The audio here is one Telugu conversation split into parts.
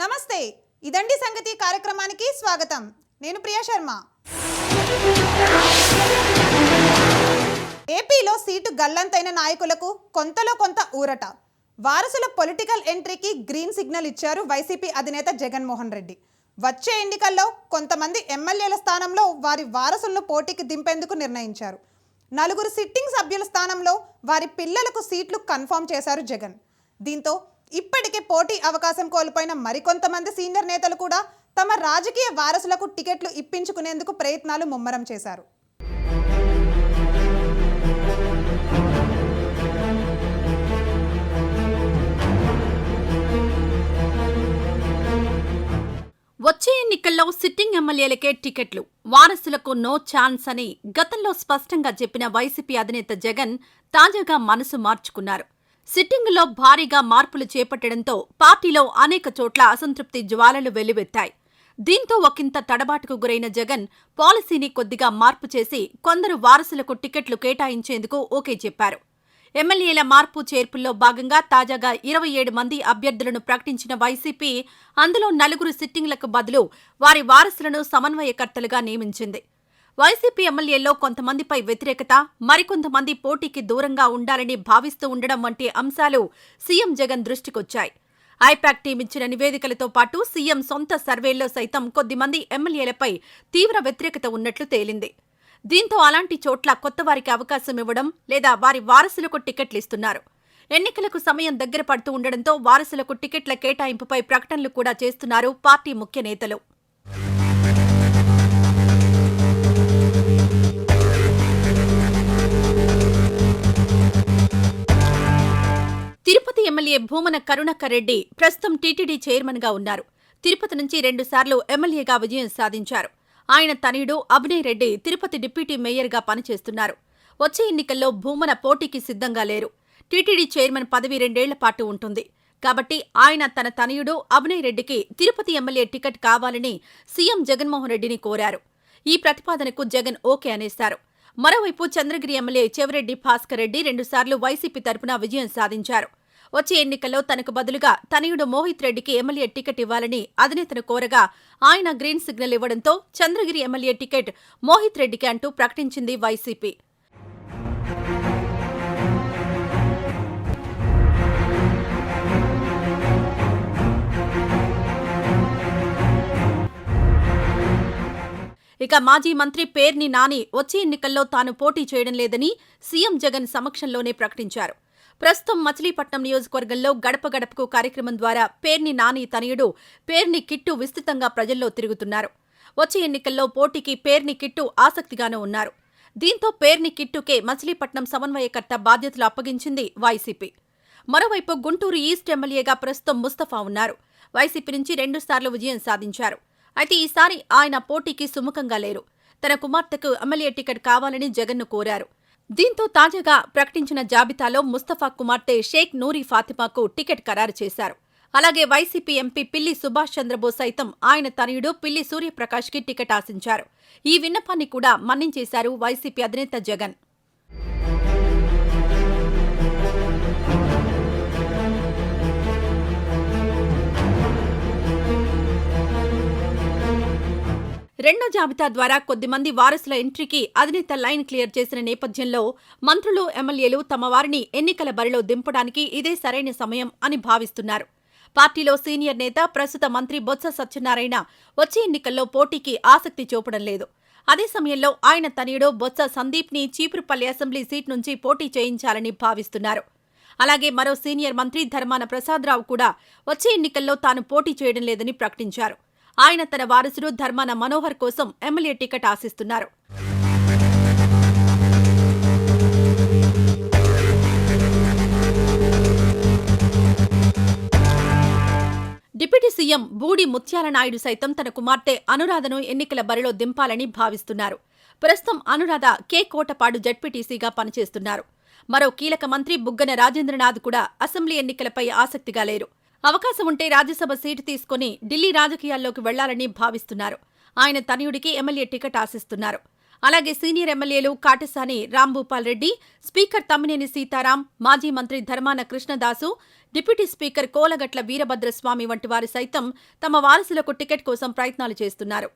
నమస్తే. ఇదండి సంగతి కార్యక్రమానికి స్వాగతం. నేను ప్రియా శర్మ. ఏపీలో సీటు గల్లంతైన నాయకులకు కొంతలో కొంత ఊరట. వారసుల పొలిటికల్ ఎంట్రీకి గ్రీన్ సిగ్నల్ ఇచ్చారు వైసీపీ అధినేత జగన్మోహన్ రెడ్డి. వచ్చే ఎన్నికల్లో కొంతమంది ఎమ్మెల్యేల స్థానంలో వారి వారసులను పోటీకి దింపేందుకు నిర్ణయించారు. నలుగురు సిట్టింగ్ సభ్యుల స్థానంలో వారి పిల్లలకు సీట్లు కన్ఫర్మ్ చేశారు జగన్. దీంతో ఇప్పటికే పోటీ అవకాశం కోల్పోయిన మరికొంతమంది సీనియర్ నేతలు కూడా తమ రాజకీయ వారసులకు టికెట్లు ఇప్పించుకునేందుకు ప్రయత్నాలు ముమ్మరం చేశారు. వచ్చే ఎన్నికల్లో సిట్టింగ్ ఎమ్మెల్యేలకే టికెట్లు. వారసులకు నో ఛాన్స్ అని గతంలో స్పష్టంగా చెప్పిన వైసీపీ అధినేత జగన్ తాజాగా మనసు మార్చుకున్నారు. సిట్టింగులో భారీగా మార్పులు చేపట్టడంతో పార్టీలో అనేక చోట్ల అసంతృప్తి జ్వాలలు వెల్లువెత్తాయి. దీంతో ఒకంత తడబాటుకు గురైన జగన్ పాలసీని కొద్దిగా మార్పు చేసి కొందరు వారసులకు టికెట్లు కేటాయించేందుకు ఓకే చెప్పారు. ఎమ్మెల్యేల మార్పు చేర్పుల్లో భాగంగా తాజాగా ఇరవై ఏడు మంది అభ్యర్థులను ప్రకటించిన వైసీపీ అందులో నలుగురు సిట్టింగ్లకు బదులు వారి వారసులను సమన్వయకర్తలుగా నియమించింది. వైసీపీ ఎమ్మెల్యేల్లో కొంతమందిపై వ్యతిరేకత మరికొంతమంది పోటీకి దూరంగా ఉండాలని భావిస్తూ ఉండడం వంటి అంశాలు సీఎం జగన్ దృష్టికొచ్చాయి. ఐపాక్ టీం ఇచ్చిన నివేదికలతో పాటు సీఎం సొంత సర్వేల్లో సైతం కొద్దిమంది ఎమ్మెల్యేలపై తీవ్ర వ్యతిరేకత ఉన్నట్లు తేలింది. దీంతో అలాంటి చోట్ల కొత్త వారికి అవకాశం ఇవ్వడం లేదా వారి వారసులకు టికెట్లు ఇస్తున్నారు. ఎన్నికలకు సమయం దగ్గర పడుతూ ఉండడంతో వారసులకు టికెట్ల కేటాయింపుపై ప్రకటనలు కూడా చేస్తున్నారు పార్టీ ముఖ్య నేతలు. ఎమ్మెల్యే భూమన కరుణాకర్ రెడ్డి ప్రస్తుతం టీటీడీ చైర్మన్గా ఉన్నారు. తిరుపతి నుంచి రెండుసార్లు ఎమ్మెల్యేగా విజయం సాధించారు. ఆయన తనయుడు అభినయ్ రెడ్డి తిరుపతి డిప్యూటీ మేయర్గా పనిచేస్తున్నారు. వచ్చే ఎన్నికల్లో భూమన పోటీకి సిద్ధంగా లేరు. టీటీడీ చైర్మన్ పదవి రెండేళ్ళ పాటు ఉంటుంది. కాబట్టి ఆయన తన తనయుడు అభినయ్ రెడ్డికి తిరుపతి ఎమ్మెల్యే టికెట్ కావాలని సీఎం జగన్మోహన్ రెడ్డిని కోరారు. ఈ ప్రతిపాదనకు జగన్ ఓకే అనేశారు. మరోవైపు చంద్రగిరి ఎమ్మెల్యే చెవిరెడ్డి భాస్కర్ రెడ్డి రెండుసార్లు వైసీపీ తరపున విజయం సాధించారు. వచ్చే ఎన్నికల్లో తనకు బదులుగా తనయుడు మోహిత్ రెడ్డికి ఎమ్మెల్యే టికెట్ ఇవ్వాలని అధినేతను కోరగా ఆయన గ్రీన్ సిగ్నల్ ఇవ్వడంతో చంద్రగిరి ఎమ్మెల్యే టికెట్ మోహిత్ రెడ్డికి అంటూ ప్రకటించింది వైసీపీ. ఇక మాజీ మంత్రి పేర్ని నాని వచ్చే ఎన్నికల్లో తాను పోటీ చేయడం లేదని సీఎం జగన్ సమక్షంలోనే ప్రకటించారు. ప్రస్తుతం మచిలీపట్నం నియోజకవర్గంలో గడప గడపకు కార్యక్రమం ద్వారా పేర్ని నాని తనయుడు పేర్ని కిట్టు విస్తృతంగా ప్రజల్లో తిరుగుతున్నారు. వచ్చే ఎన్నికల్లో పోటీకి పేర్ని కిట్టు ఆసక్తిగానే ఉన్నారు. దీంతో పేర్ని కిట్టుకే మచిలీపట్నం సమన్వయకర్త బాధ్యతలు అప్పగించింది వైసీపీ. మరోవైపు గుంటూరు ఈస్ట్ ఎమ్మెల్యేగా ప్రస్తుతం ముస్తఫా ఉన్నారు. వైసీపీ నుంచి రెండుసార్లు విజయం సాధించారు. అయితే ఈసారి ఆయన పోటీకి సుముఖంగా లేరు. తన కుమార్తెకు ఎమ్మెల్యే టికెట్ కావాలని జగన్ను కోరారు. దీంతో తాజాగా ప్రకటించిన జాబితాలో ముస్తఫా కుమార్తె షేక్ నూరి ఫాతిమాకు టికెట్ ఖరారు చేశారు. అలాగే వైసీపీ ఎంపీ పిల్లి సుభాష్ చంద్రబోస్ సైతం ఆయన తనయుడు పిల్లి సూర్యప్రకాష్కి టికెట్ ఆశించారు. ఈ విన్నపాన్ని కూడా మన్నించేశారు వైసీపీ అధినేత జగన్. రెండో జాబితా ద్వారా కొద్దిమంది వారసుల ఎంట్రీకి అధినేత లైన్ క్లియర్ చేసిన నేపథ్యంలో మంత్రులు ఎమ్మెల్యేలు తమ వారిని ఎన్నికల బరిలో దింపడానికి ఇదే సరైన సమయం అని భావిస్తున్నారు. పార్టీలో సీనియర్ నేత ప్రస్తుత మంత్రి బొత్స సత్యనారాయణ వచ్చే ఎన్నికల్లో పోటీకి ఆసక్తి చూపడం లేదు. అదే సమయంలో ఆయన తనయుడు బొత్స సందీప్ని చీపురుపల్లి అసెంబ్లీ సీట్ నుంచి పోటీ చేయించాలని భావిస్తున్నారు. అలాగే మరో సీనియర్ మంత్రి ధర్మాన ప్రసాదరావు కూడా వచ్చే ఎన్నికల్లో తాను పోటీ చేయడం లేదని ప్రకటించారు. ఆయన తన వారసుడు ధర్మాన మనోహర్ కోసం ఎమ్మెల్యే టికెట్ ఆశిస్తున్నారు. డిప్యూటీ సీఎం బూడి ముత్యాల నాయుడు సైతం తన కుమార్తె అనురాధను ఎన్నికల బరిలో దింపాలని భావిస్తున్నారు. ప్రస్తుతం అనురాధ కే కోటపాడు జడ్పీటీసీగా పనిచేస్తున్నారు. మరో కీలక మంత్రి బుగ్గన రాజేంద్రనాథ్ కూడా అసెంబ్లీ ఎన్నికలపై ఆసక్తిగా లేరు. అవకాశం ఉంటే రాజ్యసభ సీటు తీసుకుని ఢిల్లీ రాజకీయాల్లోకి వెళ్ళాలని భావిస్తున్నారు. ఆయన తనయుడికి ఎమ్మెల్యే టికెట్ ఆశిస్తున్నారు. అలాగే సీనియర్ ఎమ్మెల్యేలు కాటసాని రాంభూపాల్ రెడ్డి స్పీకర్ తమ్మినేని సీతారాం మాజీ మంత్రి ధర్మాన కృష్ణదాసు డిప్యూటీ స్పీకర్ కోలగట్ల వీరభద్రస్వామి వంటి వారు సైతం తమ వారసులకు టికెట్ కోసం ప్రయత్నాలు చేస్తున్నారు.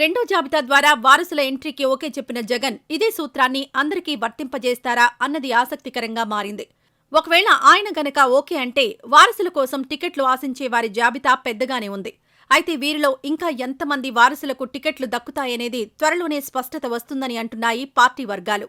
రెండో జాబితా ద్వారా వారసుల ఎంట్రీకి ఓకే చెప్పిన జగన్ ఇదే సూత్రాన్ని అందరికీ వర్తింపజేస్తారా అన్నది ఆసక్తికరంగా మారింది. ఒకవేళ ఆయన గనక ఓకే అంటే వారసుల కోసం టికెట్లు ఆశించే వారి జాబితా పెద్దగానే ఉంది. అయితే వీరిలో ఇంకా ఎంతమంది వారసులకు టికెట్లు దక్కుతాయనేది త్వరలోనే స్పష్టత వస్తుందని అంటున్నాయి పార్టీ వర్గాలు.